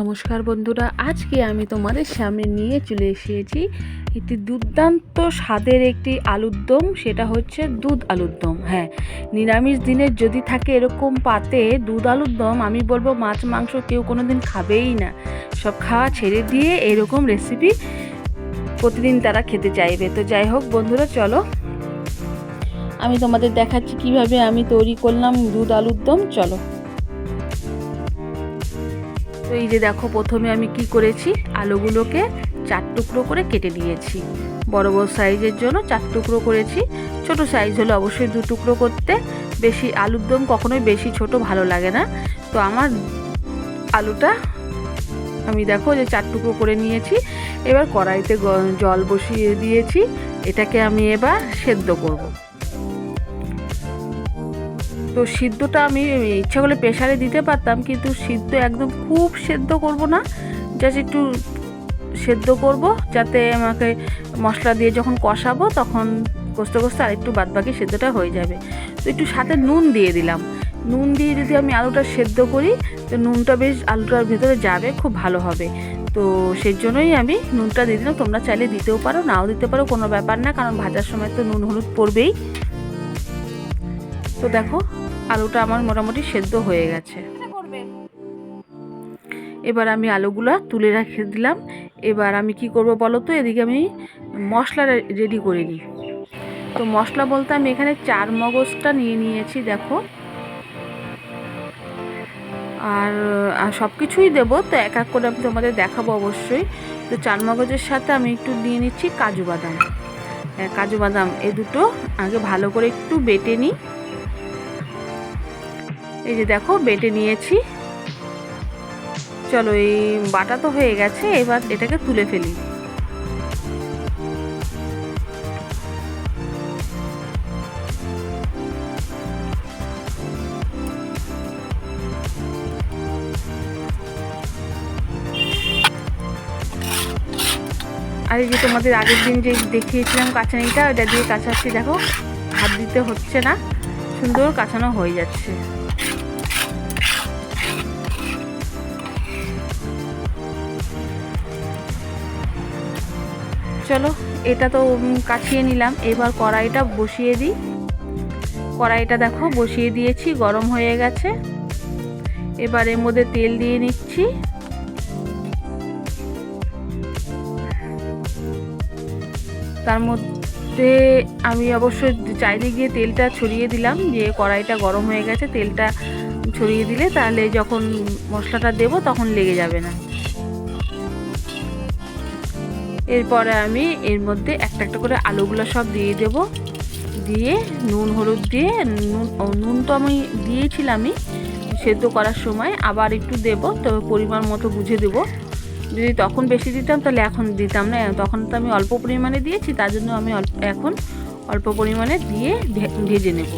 নমস্কার বন্ধুরা, আজকে আমি তোমাদের সামনে নিয়ে চলে এসেছি একটি দুর্দান্ত স্বাদের একটি আলুর দম, সেটা হচ্ছে দুধ আলুর দম। হ্যাঁ নিরামিষ দিনের যদি থাকে এরকম পাতে দুধ আলুর দম, আমি বলব মাছ, মাংস কেউ কোনো দিন খাবেই না। সব খাওয়া ছেড়ে দিয়ে এরকম রেসিপি প্রতিদিন তারা খেতে চাইবে। তো যাই হোক বন্ধুরা, চলো। আমি তোমাদের দেখাচ্ছি কীভাবে আমি তৈরি করলাম দুধ আলুর দম, চলো। তো এই যে দেখো, প্রথমে আমি কি করেছি? আলুগুলোকে চার টুকরো করে কেটে নিয়েছি। বড় বড় সাইজের জন্য চার টুকরো করেছি। ছোট সাইজ হলে অবশ্যই দু টুকরো করতে। বেশি আলুর দম কখনোই বেশি ছোট ভালো লাগে না। তো আমার আলুটা আমি দেখো যে চার টুকরো করে নিয়েছি। এবার কড়াইতে জল বসিয়ে দিয়েছি। এটাকে আমি এবার সেদ্ধ করব। তো সিদ্ধটা আমি ইচ্ছা করলে প্রেশারে দিতে পারতাম, কিন্তু সিদ্ধ একদম খুব সেদ্ধ করব না জাস্ট একটু সেদ্ধ করব, যাতে আমাকে মশলা দিয়ে যখন কষাবো তখন কষতে কষতে আরেকটু বাদবাকি সেদ্ধটা হয়ে যাবে। তো একটু সাথে নুন দিয়ে দিলাম। নুন দিয়ে যদি আমি আলুটা সেদ্ধ করি, তো নুনটা বেশ আলুটার ভেতরে যাবে, খুব ভালো হবে। তো সেই জন্যই আমি নুনটা দিয়ে দিলাম। তোমরা চাইলে দিতেও পারো, নাও দিতে পারো, কোনো ব্যাপার না, কারণ ভাজার সময় তো নুন হলুদ পড়বেই। তো দেখো আলুটা আমার মোটামুটি সেদ্ধ হয়ে গেছে। এবার আমি আলুগুলো তুলে রেখে দিলাম। এবার আমি কি করব বলো তো? এদিকে আমি মশলা রেডি করে নিই। তো মশলা বলতে আমি এখানে চার মগজটা নিয়ে নিয়েছি দেখো। আর সব কিছুই দেবো তো এক এক করে আমি তোমাদের দেখাবো অবশ্যই। তো চার মগজের সাথে আমি একটু দিয়ে নিচ্ছি কাজু বাদাম। কাজু বাদাম এই দুটো আগে ভালো করে একটু বেটে নিই। এই যে দেখো, বেটে নিয়েছি। চলো এই বাটা তো হয়ে গেছে, এবার এটাকে তুলে ফেলি। আর এই যে তোমাদের আগের দিন যে দেখিয়েছিলাম কাঁচানিটা, ওটা দিয়ে কাঁচাচ্ছি, দেখো হাত দিতে হচ্ছে না। সুন্দর কাঁচানো হয়ে যাচ্ছে। চলো, এটা তো কাছিয়ে নিলাম। এবার কড়াইটা বসিয়ে দিই। কড়াইটা দেখো, বসিয়ে দিয়েছি, গরম হয়ে গেছে। এবার এর মধ্যে তেল দিয়ে নিচ্ছি। তার মধ্যে আমি অবশ্য চাইলে গিয়ে তেলটা ছড়িয়ে দিলাম, যে কড়াইটা গরম হয়ে গেছে, তেলটা ছড়িয়ে দিলে তাহলে যখন মশলাটা দেব তখন লেগে যাবে না। এরপরে আমি এর মধ্যে একটা একটা করে আলুগুলো সব দিয়ে দেব। দিয়ে নুন, হলুদ দিয়ে নুন নুন তো আমি দিয়েছিলামই, সেদ্ধ করার সময় আবার একটু দেব, তবে পরিমাণ মতো বুঝে দেব। যদি তখন বেশি দিতাম তাহলে এখন দিতাম না, তখন তো আমি অল্প পরিমাণে দিয়েছি, তার জন্য আমি এখন অল্প পরিমাণে দিয়ে ভেজে নেব।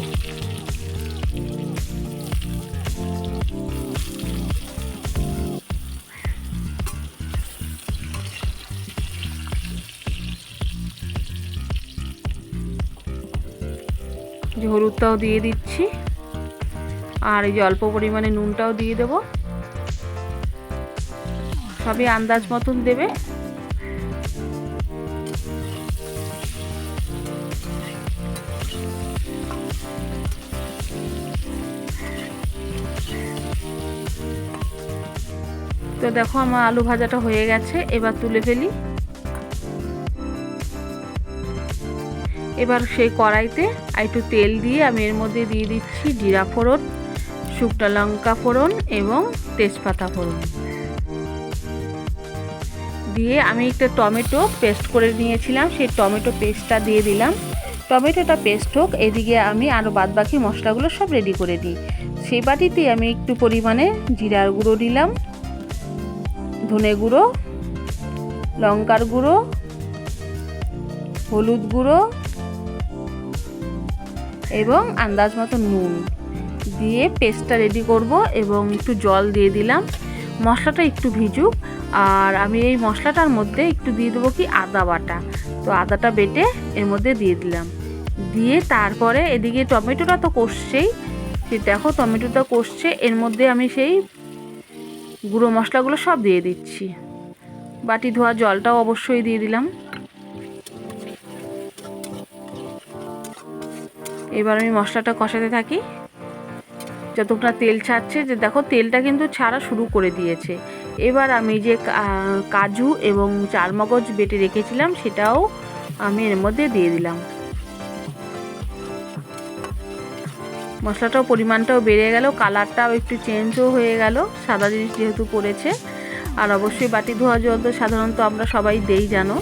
যে হলুদটাও দিয়ে দিচ্ছি। আর এই যে অল্প পরিমাণে নুনটাও দিয়ে দেব। সবই আন্দাজ মতন দেবে। তো দেখো আমার আলু ভাজাটা হয়ে গেছে, এবার তুলে ফেলি। এবার সেই কড়াইতে একটু তেল দিয়ে আমি এর মধ্যে দিয়ে দিচ্ছি জিরা ফোড়ন, শুকনো লঙ্কা ফোড়ন এবং তেজপাতা ফোড়ন। দিয়ে আমি একটা টমেটো পেস্ট করে নিয়েছিলাম, সেই টমেটো পেস্টটা দিয়ে দিলাম। টমেটোটা পেস্ট হোক, এদিকে আমি আরও বাদবাকি মশলাগুলো সব রেডি করে দিই। সেই বাটিতে আমি একটু পরিমাণে জিরার গুঁড়ো দিলাম, ধনে গুঁড়ো, লঙ্কার গুঁড়ো, হলুদ গুঁড়ো এবং আন্দাজ মতো নুন দিয়ে পেস্টটা রেডি করব এবং একটু জল দিয়ে দিলাম। মশলাটা একটু ভিজুক। আর আমি এই মশলাটার মধ্যে একটু দিয়ে দেবো কি আদা বাটা। তো আদাটা বেটে এর মধ্যে দিয়ে দিলাম। দিয়ে তারপরে এদিকে টমেটোটা তো কষছেই। দেখো টমেটোটা কষছে। এর মধ্যে আমি সেই গুঁড়ো মশলাগুলো সব দিয়ে দিচ্ছি। বাটি ধোয়া জলটাও অবশ্যই দিয়ে দিলাম। এবার আমি মশলাটা কষাতে থাকি। যতক্ষণ তেল ছাড়ছে, যে দেখো তেলটা কিন্তু ছাড়া শুরু করে দিয়েছে। এবার আমি যে কাজু এবং চারমগজ বেটে রেখেছিলাম, সেটাও আমি এর মধ্যে দিয়ে দিলাম। মশলাটাও পরিমাণটাও বেড়ে গেল, কালারটাও একটু চেঞ্জও হয়ে গেল, সাদা জিনিস যেহেতু পড়েছে। আর অবশ্যই বাটি ধোয়া জল তো সাধারণত আমরা সবাই দেই, জানো?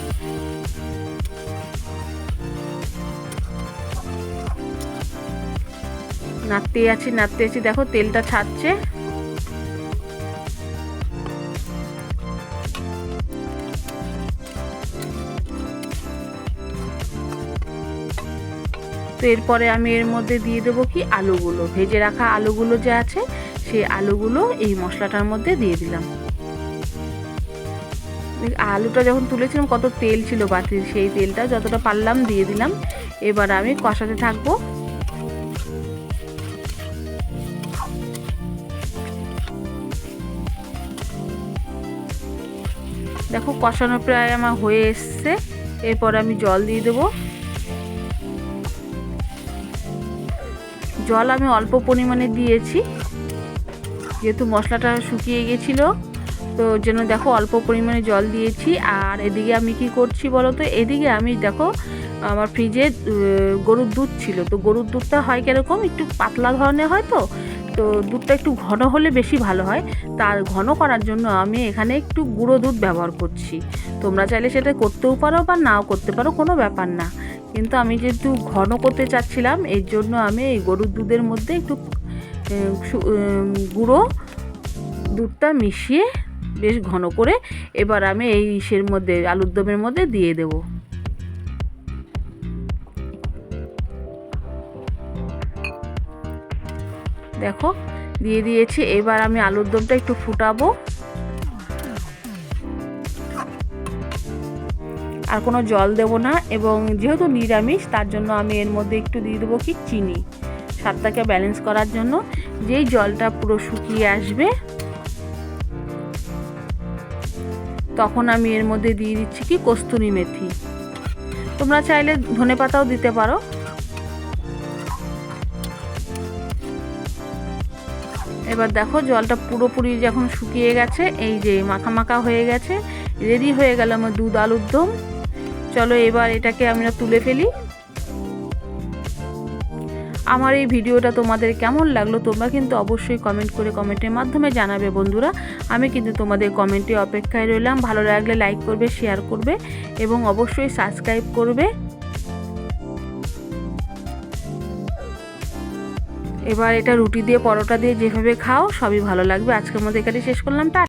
নাড়তেই আছি, নাড়তে আছি। দেখো, তেলটা ছাড়ছে। তো এরপরে আমি এর মধ্যে দিয়ে দেবো কি? আলুগুলো। ভেজে রাখা আলুগুলো যে আছে, সেই আলুগুলো এই মশলাটার মধ্যে দিয়ে দিলাম। আলুটা যখন তুলেছিলাম, কত তেল ছিল বাটির। সেই তেলটা যতটা পারলাম দিয়ে দিলাম। এবার আমি কষাতে থাকব। দেখো কষানো প্রায় আমার হয়ে এসছে। এরপর আমি জল দিয়ে দেবো। জল আমি অল্প পরিমাণে দিয়েছি। যেহেতু মশলাটা শুকিয়ে গেছিল, তো জন্য দেখো অল্প পরিমাণে জল দিয়েছি। আর এদিকে আমি কি করছি বলো তো? এদিকে আমি দেখো, আমার ফ্রিজে গরুর দুধ ছিল। তো গরুর দুধটা হয় কীরকম? একটু পাতলা ধরনের হয় তো? তো দুধটা একটু ঘন হলে বেশি ভালো হয়। তার ঘন করার জন্য আমি এখানে একটু গুঁড়ো দুধ ব্যবহার করছি। তোমরা চাইলে সেটা করতেও পারো বা নাও করতে পারো, কোনো ব্যাপার না। কিন্তু আমি যেহেতু ঘন করতে চাচ্ছিলাম, এর জন্য আমি এই গরুর দুধের মধ্যে একটু গুঁড়ো দুধটা মিশিয়ে বেশ ঘন করে এবার আমি এই ইসের মধ্যে আলুর দমের মধ্যে দিয়ে দেব। দেখো, দিয়ে দিয়েছি। এবার আমি আলুর দমটা একটু ফুটাবো। আর কোনো জল দেব না, এবং যেহেতু নিরামিষ, তার জন্য আমি এর মধ্যে একটু দিয়ে দেবো কি চিনি। স্বাদটাকে ব্যালেন্স করার জন্য। যেই জলটা পুরো শুকিয়ে আসবে, তখন আমি এর মধ্যে দিয়ে দিচ্ছি কি, কস্তুরি মেথি। তোমরা চাইলে ধনে পাতাও দিতে পারো। এবার দেখো জলটা পুরোপুরি যখন শুকিয়ে গেছে, এই যে মাখা মাখা হয়ে গেছে রেডি হয়ে গেল আমার দুধ আলুর দম। চলো এবার এটাকে আমরা তুলে ফেলি। আমার এই ভিডিওটা তোমাদের কেমন লাগল তোমরা কিন্তু অবশ্যই কমেন্ট করে কমেন্টের মাধ্যমে জানাবে বন্ধুরা। আমি কিন্তু তোমাদের কমেন্টে অপেক্ষায় রইলাম। ভালো লাগলে লাইক করবে শেয়ার করবে এবং অবশ্যই সাবস্ক্রাইব করবে। এবার এটা রুটি দিয়ে, পরোটা দিয়ে যেভাবে খাও, সবই ভালো লাগবে। আজকের মধ্যে এখানে শেষ করলাম। টা